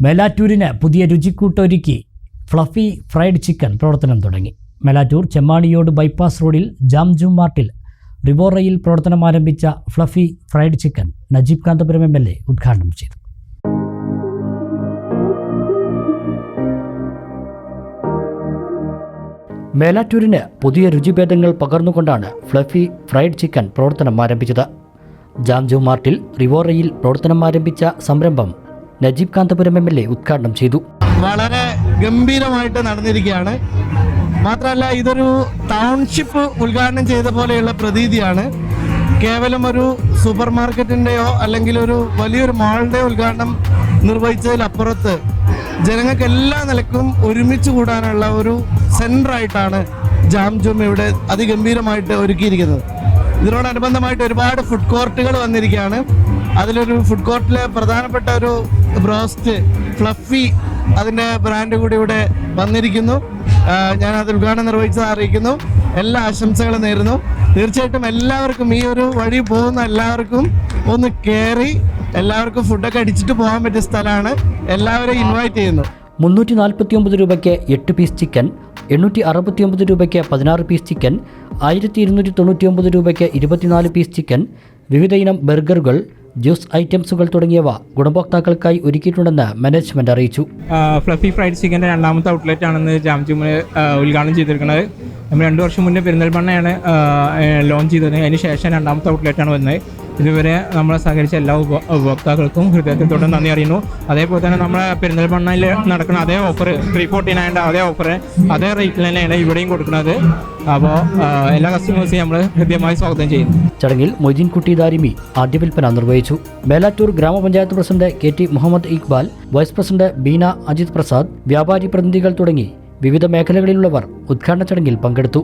മേലാറ്റൂരിന് പുതിയ രുചിക്കൂട്ടൊരുക്കി fluffy fried chicken പ്രവർത്തനം തുടങ്ങി. മേലാറ്റൂർ ചെമ്മാണിയോട് ബൈപ്പാസ് റോഡിൽ ജാംജു മാർട്ടിൽ റിവോറയിൽ പ്രവർത്തനം ആരംഭിച്ച fluffy fried chicken Najeeb Kanthapuram M L A ഉദ്ഘാടനം ചെയ്തു. മേലാറ്റൂരിന് പുതിയ രുചിഭേദങ്ങൾ പകർന്നുകൊണ്ടാണ് ഫ്ലഫി ഫ്രൈഡ് ചിക്കൻ പ്രവർത്തനം ആരംഭിച്ചത്. ജാംജു മാർട്ടിൽ റിവോറയിൽ പ്രവർത്തനം ആരംഭിച്ച സംരംഭം Najeeb Kanthapuram M L A ഉദ്ഘാടനം ചെയ്തു. വളരെ ഗംഭീരമായിട്ട് നടന്നിരിക്കുകയാണ്. മാത്രമല്ല ഇതൊരു ടൗൺഷിപ്പ് ഉദ്ഘാടനം ചെയ്ത പോലെയുള്ള പ്രതീതിയാണ്. കേവലം ഒരു സൂപ്പർ മാർക്കറ്റിന്റെയോ അല്ലെങ്കിൽ ഒരു വലിയൊരു മാളിന്റെ ഉദ്ഘാടനം നിർവഹിച്ചതിലപ്പുറത്ത് ജനങ്ങൾക്ക് എല്ലാ നിലക്കും ഒരുമിച്ച് കൂടാനുള്ള ഒരു സെന്ററായിട്ടാണ് ജാം ജൂം ഇവിടെ അതിഗംഭീരമായിട്ട് ഒരുക്കിയിരിക്കുന്നത്. ഇതിനോടനുബന്ധമായിട്ട് ഒരുപാട് ഫുഡ് കോർട്ടുകൾ വന്നിരിക്കുകയാണ്. അതിലൊരു ഫുഡ് കോർട്ടിലെ പ്രധാനപ്പെട്ട ഒരു ബ്രോസ്റ്റ് ഫ്ലഫി അതിന്റെ ബ്രാൻഡ് കൂടി ഇവിടെ വന്നിരിക്കുന്നു. ഞാൻ അത് ഉദ്ഘാടനം നിർവഹിച്ചത് അറിയിക്കുന്നു. എല്ലാ ആശംസകളും നേരുന്നു. തീർച്ചയായിട്ടും എല്ലാവർക്കും ഈ ഒരു വഴി പോകുന്ന എല്ലാവർക്കും ഒന്ന് കയറി എല്ലാവർക്കും ഫുഡൊക്കെ അടിച്ചിട്ട് പോകാൻ പറ്റിയ സ്ഥലമാണ്. എല്ലാവരെയും ഇൻവൈറ്റ് ചെയ്യുന്നു. മുന്നൂറ്റി നാൽപ്പത്തി ഒമ്പത് രൂപയ്ക്ക് എട്ട് പീസ് ചിക്കൻ എണ്ണൂറ്റി അറുപത്തി ഒമ്പത് രൂപയ്ക്ക് പതിനാറ് പീസ് ചിക്കൻ ആയിരത്തി ഇരുന്നൂറ്റി തൊണ്ണൂറ്റി ഒമ്പത് രൂപയ്ക്ക് ഇരുപത്തിനാല് പീസ് ചിക്കൻ വിവിധ ഇനം ബർഗറുകൾ ജ്യൂസ് ഐറ്റംസുകൾ തുടങ്ങിയവ ഗുണഭോക്താക്കൾക്കായി ഒരുക്കിയിട്ടുണ്ടെന്ന് മാനേജ്മെന്റ് അറിയിച്ചു. ഫ്ലഫി ഫ്രൈഡ് ചിക്കന്റെ രണ്ടാമത്തെ ഔട്ട്ലെറ്റ് ആണെന്ന് ജാംജൂമിൽ ഉദ്ഘാടനം ചെയ്തിരിക്കുന്നത്. നമ്മൾ രണ്ട് വർഷം മുന്നേ പെരിന്തൽമണ്ണയാണ് ലോഞ്ച് ചെയ്തത്. അതിന് ശേഷം രണ്ടാമത്തെ ഔട്ട്ലെറ്റാണ് വന്നത്. ഇതുവരെ നമ്മളെ സഹകരിച്ച എല്ലാ ഉപ ഉപഭോക്താക്കൾക്കും ഹൃദയത്തോടെ നന്ദി അറിയുന്നു. അതേപോലെ തന്നെ നമ്മളെ പെരിന്തൽമണ്ണയിൽ നടക്കുന്ന അതേ ഓഫർ ത്രീ ഫോർട്ടി നയന്റെ അതേ ഓഫർ അതേ റേറ്റിൽ തന്നെയാണ് ഇവിടെയും കൊടുക്കുന്നത്. അപ്പോൾ എല്ലാ കസ്റ്റമേഴ്സിനെയും നമ്മൾ ഹൃദ്യമായി സ്വാഗതം ചെയ്യുന്നു. ചടങ്ങിൽ മൊയ്തീൻ കുട്ടി ദാരിമി ആദ്യ വിൽപ്പന നിർവഹിച്ചു. മേലാറ്റൂർ ഗ്രാമപഞ്ചായത്ത് president K T Muhammad Iqbal vice president Beena Ajith Prasad വ്യാപാരി പ്രതിനിധികൾ തുടങ്ങി വിവിധ മേഖലകളിലുള്ളവർ ഉദ്ഘാടന ചടങ്ങിൽ പങ്കെടുത്തു.